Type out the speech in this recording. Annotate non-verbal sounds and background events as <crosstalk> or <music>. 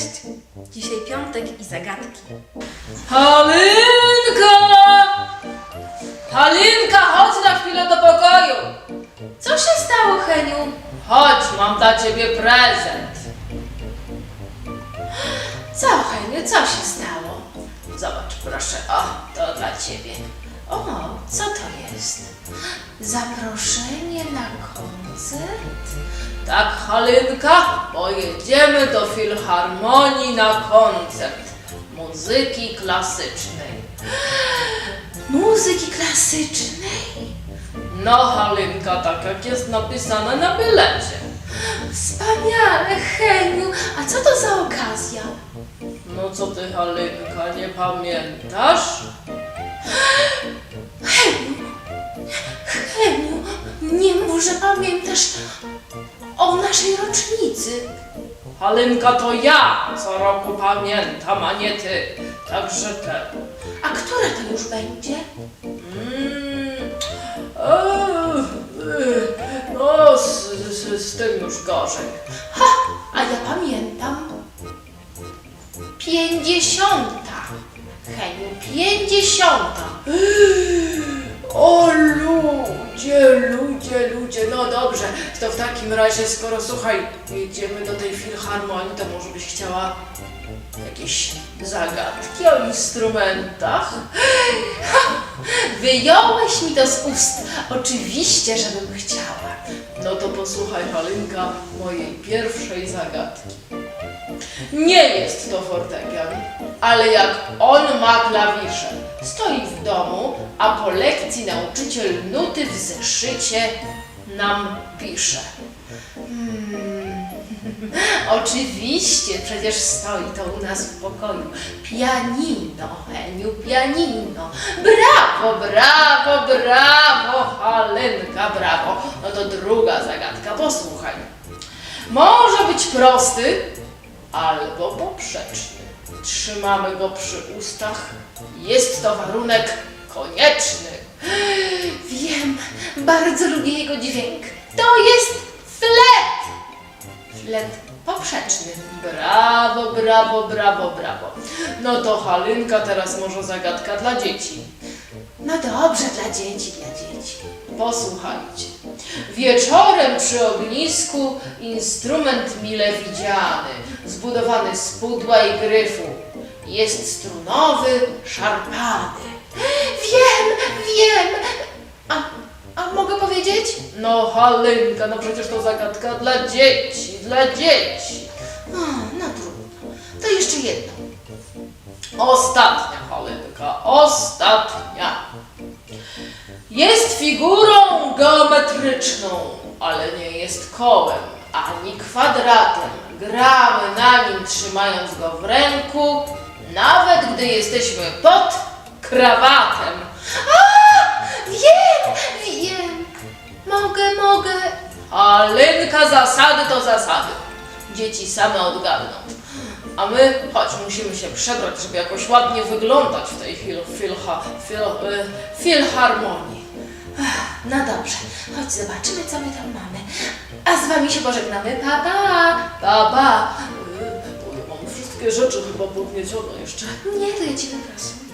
Cześć! Dzisiaj piątek i zagadki. Halinka! Halinka, chodź na chwilę do pokoju. Co się stało, Heniu? Chodź, mam dla ciebie prezent. Co, Heniu, co się stało? Zobacz, proszę, o, to dla ciebie. O, co to jest? Zaproszenie na koncert? Tak, Halinka, pojedziemy do Filharmonii na koncert muzyki klasycznej. <gasps> Muzyki klasycznej? No, Halinka, tak jak jest napisane na bilecie. Wspaniale, Heniu! A co to za okazja? No co ty, Halinka, nie pamiętasz? Heniu, nie mów, że pamiętasz o naszej rocznicy. Halinka, to ja co roku pamiętam, a nie ty. Także te. A która to już będzie? Mm, no, z, z, z tym już gorzej. Ha! A ja pamiętam. Pięćdziesiąta. Heniu, pięćdziesiąta. O ludzie, ludzie, ludzie, no dobrze, to w takim razie, skoro słuchaj, jedziemy do tej filharmonii, to może byś chciała jakieś zagadki o instrumentach? Wyjąłeś mi to z ust. Oczywiście, żebym chciała. No to posłuchaj, Halinka, mojej pierwszej zagadki. Nie jest to fortepian, ale jak on ma klawisze. Stoi w domu, a po lekcji nauczyciel nuty w zeszycie nam pisze. Hmm. <laughs> Oczywiście, przecież stoi to u nas w pokoju. Pianino, Heniu, pianino. Brawo, brawo, brawo, Halenka, brawo. No to druga zagadka, posłuchaj. Może być prosty albo poprzeczny. Trzymamy go przy ustach. Jest to warunek konieczny. Wiem, bardzo lubię jego dźwięk. To jest flet. Flet poprzeczny. Brawo, brawo, brawo, brawo. No to Halinka, teraz może zagadka dla dzieci. No dobrze, dla dzieci, dla dzieci. Posłuchajcie. Wieczorem przy ognisku instrument mile widziany, zbudowany z pudła i gryfu. Jest strunowy, szarpany. Wiem, wiem. A, a mogę powiedzieć? No Halinka, no przecież to zagadka dla dzieci, dla dzieci. O, no trudno. To jeszcze jedno. Ostatnia Halinka, ostatnia. Jest figurą geometryczną, ale nie jest kołem ani kwadratem. Gramy na nim trzymając go w ręku, nawet gdy jesteśmy pod krawatem. Wiem, wiem. Mogę, mogę. Halinka, zasady to zasady. Dzieci same odgadną. A my, chodź, musimy się przebrać, żeby jakoś ładnie wyglądać w tej fil, filha, fil, y, filharmonii. No dobrze, chodź zobaczymy, co my tam mamy. A z wami się pożegnamy. Pa, pa. Pa, pa. Ja mam wszystkie rzeczy chyba podniecione jeszcze. Nie, to ja ci wypraszam.